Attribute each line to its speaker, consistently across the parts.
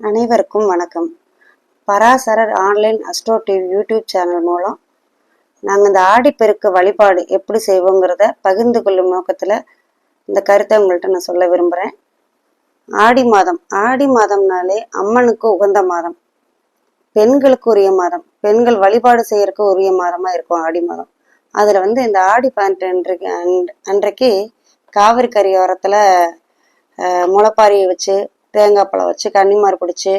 Speaker 1: அனைவருக்கும் வணக்கம். Parasarar online astro TV YouTube channel மூலம் நாங்கள் இந்த ஆடிப்பெருக்கு வழிபாடு எப்படி செய்வோங்கிறத பகிர்ந்து கொள்ளும் நோக்கத்தில் இந்த கருத்தை உங்கள்கிட்ட நான் சொல்ல விரும்புகிறேன் ஆடி மாதம். ஆடி மாதம்னாலே அம்மனுக்கு உகந்த மாதம். பெண்களுக்கு உரிய மாதம். பெண்கள் வழிபாடு செய்யறதுக்கு உரிய மாதமாக இருக்கும் ஆடி மாதம். அதில் வந்து இந்த ஆடி பதினெட்டு அன்றைக்கு அன்- அன்றைக்கு காவிரி கரையோரத்தில் முளைப்பாரியை வச்சு தேங்காய் பழம் வச்சு கன்னிமார் பிடிச்சி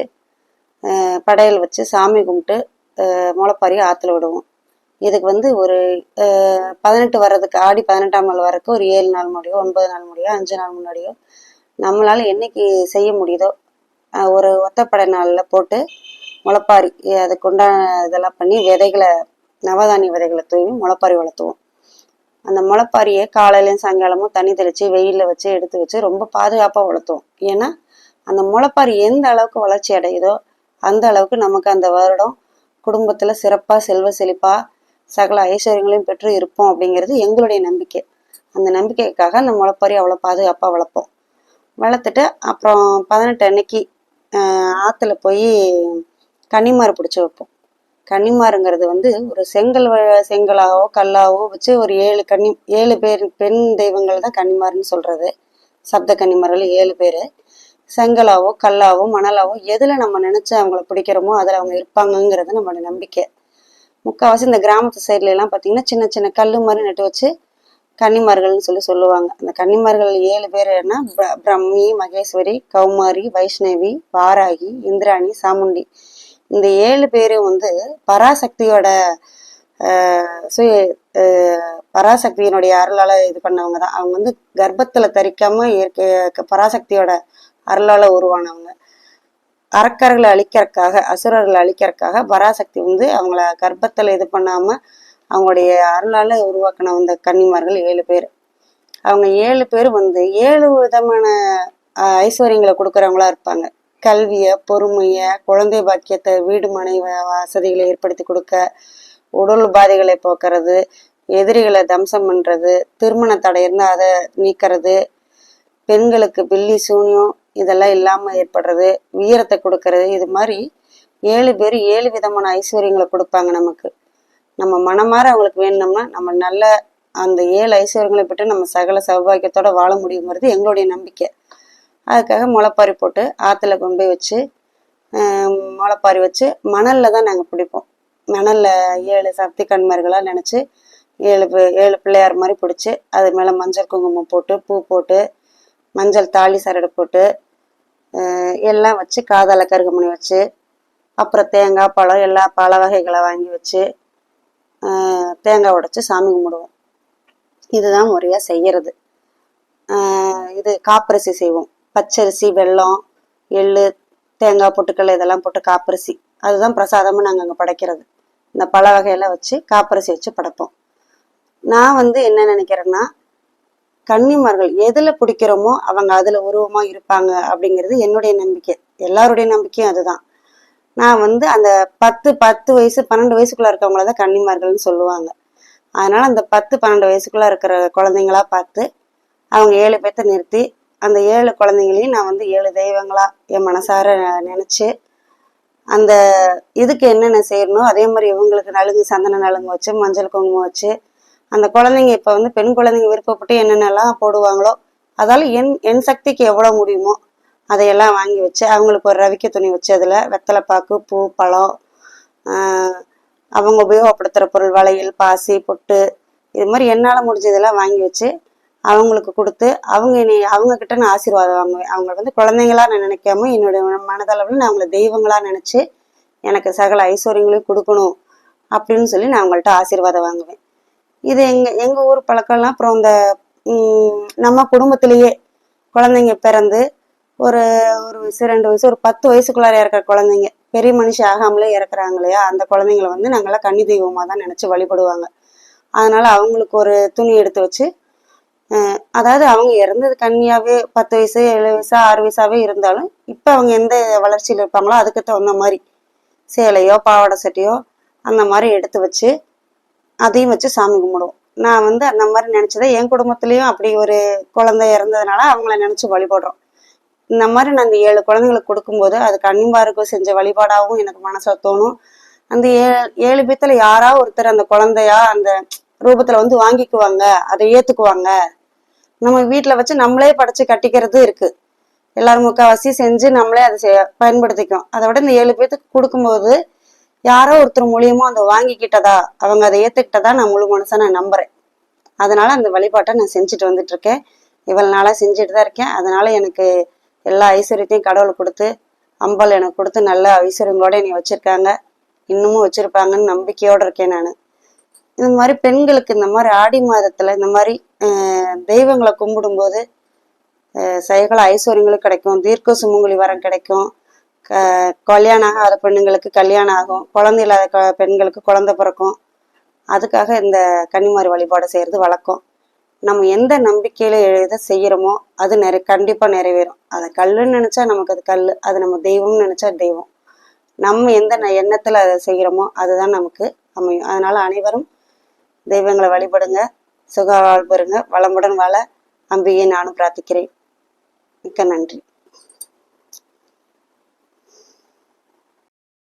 Speaker 1: படையல் வச்சு சாமி கும்பிட்டு முளைப்பாரி ஆற்றுல விடுவோம். இதுக்கு வந்து ஒரு பதினெட்டு வர்றதுக்கு ஆடி பதினெட்டாம் நாள் வரைக்கும் ஒரு ஏழு நாள் முடியோ ஒன்பது நாள் முடியோ அஞ்சு நாள் முன்னாடியோ நம்மளால் என்னைக்கு செய்ய முடியுதோ ஒரு ஒத்தப்படை நாளில் போட்டு முளைப்பாரி அதுக்கு உண்டான இதெல்லாம் பண்ணி விதைகளை நவதானிய விதைகளை தூவி முளைப்பாரி வளர்த்துவோம். அந்த முளைப்பாரியை காலையிலையும் சாயங்காலமும் தண்ணி தெளித்து வெயிலில் வச்சு எடுத்து வச்சு ரொம்ப பாதுகாப்பாக வளர்த்துவோம். ஏன்னா அந்த முளைப்பாரி எந்த அளவுக்கு வளர்ச்சி அடையுதோ அந்த அளவுக்கு நமக்கு அந்த வருடம் குடும்பத்தில் சிறப்பாக செல்வ செழிப்பாக சகல ஐஸ்வர்யங்களையும் பெற்று இருப்போம் அப்படிங்கிறது எங்களுடைய நம்பிக்கை. அந்த நம்பிக்கைக்காக அந்த முளைப்பாரி அவ்வளோ பாதுகாப்பாக வளர்ப்போம். வளர்த்துட்டு அப்புறம் பதினெட்டு அன்னைக்கு ஆற்றுல போய் கன்னிமாறு பிடிச்சி வைப்போம். கன்னிமாருங்கிறது வந்து ஒரு செங்கல் வ- செங்கலாவோ கல்லாவோ வச்சு ஒரு ஏழு கன்னி ஏழு பேர் பெண் தெய்வங்கள் தான் கன்னிமாருன்னு சொல்கிறது சப்த கன்னிமார்கள் ஏழு பேர். செங்கலாவோ கல்லாவோ மணலாவோ எதில் நம்ம நினச்சி அவங்கள பிடிக்கிறோமோ அதில் அவங்க இருப்பாங்கங்கிறது நம்மளோட நம்பிக்கை. முக்கால்வாசி இந்த கிராமத்து சைட்ல எல்லாம் பார்த்தீங்கன்னா சின்ன சின்ன கல்லு மாதிரி நட்டு வச்சு கன்னிமார்கள்னு சொல்லி சொல்லுவாங்க. அந்த கன்னிமார்கள் ஏழு பேர் என்ன பிரம்மி மகேஸ்வரி கௌமாரி வைஷ்ணவி வாராகி இந்திராணி சாமுண்டி. இந்த ஏழு பேரும் வந்து பராசக்தியோட ஆஹ், சுய ஆஹ், பராசக்தியினுடைய அருளால் இது பண்ணவங்க தான். அவங்க வந்து கர்ப்பத்துல தரிக்காம இயற்கை பராசக்தியோட அருளால உருவானவங்க. அரக்கர்களை அழிக்கிறதுக்காக அசுரர்களை அழிக்கிறதுக்காக பராசக்தி வந்து அவங்கள கர்ப்பத்தில் இது பண்ணாம அவங்களுடைய அருளால உருவாக்கின அந்த கன்னிமார்கள் ஏழு பேர். அவங்க ஏழு பேர் வந்து ஏழு விதமான ஐஸ்வர்யங்களை கொடுக்குறவங்களா இருப்பாங்க. கல்வியை பொறுமையை குழந்தை பாக்கியத்தை வீடு மனை வசதிகளை ஏற்படுத்தி கொடுக்க உடல் உபாதைகளை போக்குறது எதிரிகளை தம்சம் பண்றது திருமண தடை இருந்தால் அதை நீக்கிறது பெண்களுக்கு பில்லி சூனியம் இதெல்லாம் இல்லாமல் ஏற்படுறது வீரத்தை கொடுக்கறது இது மாதிரி ஏழு பேர் ஏழு விதமான ஐஸ்வர்யங்களை கொடுப்பாங்க நமக்கு. நம்ம மனமாற அவங்களுக்கு வேணும்னா நம்ம நல்ல அந்த ஏழு ஐஸ்வர்யங்களை பெற்று நம்ம சகல சௌபாகியத்தோட வாழ முடியுங்கிறது எங்களுடைய நம்பிக்கை. அதுக்காக முளைப்பாரி போட்டு ஆற்றுல கொண்டு போய் வச்சு முளைப்பாரி வச்சு மணலில் தான் நாங்கள் பிடிப்போம். மணலில் ஏழு சக்தி கண்மார்களாக நினச்சி ஏழு பே- ஏழு பிள்ளையார் மாதிரி பிடிச்சி அது மேலே மஞ்சள் குங்குமம் போட்டு பூ போட்டு மஞ்சள் தாலி சரடு போட்டு எல்லாம் வச்சு காதால கருகமணி வச்சு அப்புறம் தேங்காய் பழம் எல்லா பழ வகைகளை வாங்கி வச்சு தேங்காய் உடைச்சி சாமி கும்பிடுவோம். இதுதான் முறையாக செய்யறது. இது காப்பரிசி செய்வோம். பச்சரிசி வெல்லம் எள்ளு தேங்காய் பொட்டுக்கல் இதெல்லாம் போட்டு காப்பரிசி. அதுதான் பிரசாதமாக நாங்கள் அங்கே படைக்கிறது. இந்த பழ வகையெல்லாம் வச்சு காப்பரிசி வச்சு படைப்போம். நான் வந்து என்ன நினைக்கிறேன்னா கன்னிமார்கள் எதில் பிடிக்கிறோமோ அவங்க அதில் உருவமாக இருப்பாங்க அப்படிங்கிறது என்னுடைய நம்பிக்கை. எல்லாருடைய நம்பிக்கையும் அதுதான். நான் வந்து அந்த பத்து பத்து வயசு பன்னெண்டு வயசுக்குள்ள இருக்கவங்கள தான் கன்னிமார்கள்னு சொல்லுவாங்க. அதனால அந்த பத்து பன்னெண்டு வயசுக்குள்ள இருக்கிற குழந்தைங்களா பார்த்து அவங்க ஏழு பேர்த்த நிறுத்தி அந்த ஏழு குழந்தைங்களையும் நான் வந்து ஏழு தெய்வங்களா என் மனசார நினைச்சு அந்த இதுக்கு என்னென்ன செய்யணும் அதே மாதிரி இவங்களுக்கு நலுங்கு சந்தன நலுங்கு வச்சு மஞ்சள் குங்குமம் வச்சு அந்த குழந்தைங்க இப்போ வந்து பெண் குழந்தைங்க விருப்பப்பட்டு என்னென்னலாம் போடுவாங்களோ அதால என் என் சக்திக்கு எவ்வளோ முடியுமோ அதையெல்லாம் வாங்கி வச்சு அவங்களுக்கு ஒரு ரவிக்க துணி வச்சு அதில் வெத்தலைப்பாக்கு பூ பழம் அவங்க உபயோகப்படுத்துகிற பொருள் வளையல் பாசி பொட்டு இது மாதிரி என்னால் முடிஞ்சதெல்லாம் வாங்கி வச்சு அவங்களுக்கு கொடுத்து அவங்க என்னை அவங்க கிட்ட நான் ஆசீர்வாதம் வாங்குவேன். அவங்களை வந்து குழந்தைங்களா நான் நினைக்காம என்னுடைய மனதளவில் நான் அவங்கள தெய்வங்களா நினச்சி எனக்கு சகல ஐஸ்வர்யங்களையும் கொடுக்கணும் அப்படின்னு சொல்லி நான் அவங்கள்ட்ட ஆசீர்வாதம் வாங்குவேன். இது எங்க எங்க ஊர் பழக்கம்லாம் அப்புறம் இந்த நம்ம குடும்பத்திலேயே குழந்தைங்க பிறந்து ஒரு ஒரு வயசு ரெண்டு வயசு ஒரு பத்து வயசுக்குள்ளார இறக்குற குழந்தைங்க. பெரிய மனுஷன் ஆகாமலே இறக்குறாங்க இல்லையா? அந்த குழந்தைங்களை வந்து நாங்களாம் கன்னி தெய்வமாக தான் நினச்சி வழிபடுவாங்க. அதனால அவங்களுக்கு ஒரு துணி எடுத்து வச்சு அதாவது அவங்க இறந்தது கன்னியாகவே பத்து வயசு ஏழு வயசு ஆறு வயசாகவே இருந்தாலும் இப்போ அவங்க எந்த வளர்ச்சியில் இருப்பாங்களோ அதுக்கு தகுந்த மாதிரி சேலையோ பாவாடை சட்டையோ அந்த மாதிரி எடுத்து வச்சு அதையும் வச்சு சாமி கும்பிடுவோம். நான் வந்து அந்த மாதிரி நினச்சதை என் குடும்பத்துலேயும் அப்படி ஒரு குழந்தை இறந்ததுனால அவங்கள நினச்சி வழிபடுறோம். இந்த மாதிரி நான் அந்த ஏழு குழந்தைங்களுக்கு கொடுக்கும்போது அது கன்னிமாருக்கு செஞ்ச வழிபாடாகவும் எனக்கு மனசை தோணும். அந்த ஏழு ஏழு பேத்துல யாராவது ஒருத்தர் அந்த குழந்தையா அந்த ரூபத்துல வந்து வாங்கிக்குவாங்க அதை ஏத்துக்குவாங்க. நம்ம வீட்டில் வச்சு நம்மளே படைச்சு கட்டிக்கிறது இருக்கு. எல்லாரும் முக்கால்வாசி செஞ்சு நம்மளே அதை பயன்படுத்திக்கும். அதை விட இந்த ஏழு பேத்துக்கு கொடுக்கும்போது யாரோ ஒருத்தர் மூலியமா அதை வாங்கிக்கிட்டதா அவங்க அதை ஏத்துக்கிட்டதா நான் முழு மனசா நான் நம்புறேன். அதனால அந்த வழிபாட்டை நான் செஞ்சுட்டு வந்துட்டு இருக்கேன் இவ்வளவு நாளா செஞ்சுட்டு தான் இருக்கேன். அதனால எனக்கு எல்லா ஐஸ்வர்யத்தையும் கடவுள் கொடுத்து அம்பாள் எனக்கு கொடுத்து நல்ல ஐஸ்வர்யங்களோட என்னை வச்சிருக்காங்க. இன்னமும் வச்சிருப்பாங்கன்னு நம்பிக்கையோட இருக்கேன் நான். இந்த மாதிரி பெண்களுக்கு இந்த மாதிரி ஆடி மாதத்துல இந்த மாதிரி தெய்வங்களை கும்பிடும்போது சைகள ஐஸ்வர்யங்களும் கிடைக்கும் தீர்க்க சுமங்கலி வரம் கிடைக்கும். க- கல்யாணம் ஆகாத பெண்ணுங்களுக்கு கல்யாணம் ஆகும். குழந்தை இல்லாத க- பெண்களுக்கு குழந்தை பிறக்கும். அதுக்காக இந்த கன்னிமாரி வழிபாடு செய்யறது வழக்கம். நம்ம எந்த நம்பிக்கையில எழுத செய்யறோமோ அது நிறை கண்டிப்பா நிறைவேறும். அதை கல்லுன்னு நினைச்சா நமக்கு அது கல் அது நம்ம தெய்வம்னு நினைச்சா தெய்வம். நம்ம எந்த ந- எண்ணத்துல அதை செய்யறோமோ அதுதான் நமக்கு அமையும். அதனால அனைவரும் தெய்வங்களை வழிபடுங்க சுக வாழ் வளமுடன் வாழ அம்பியை நானும் பிரார்த்திக்கிறேன். மிக்க நன்றி.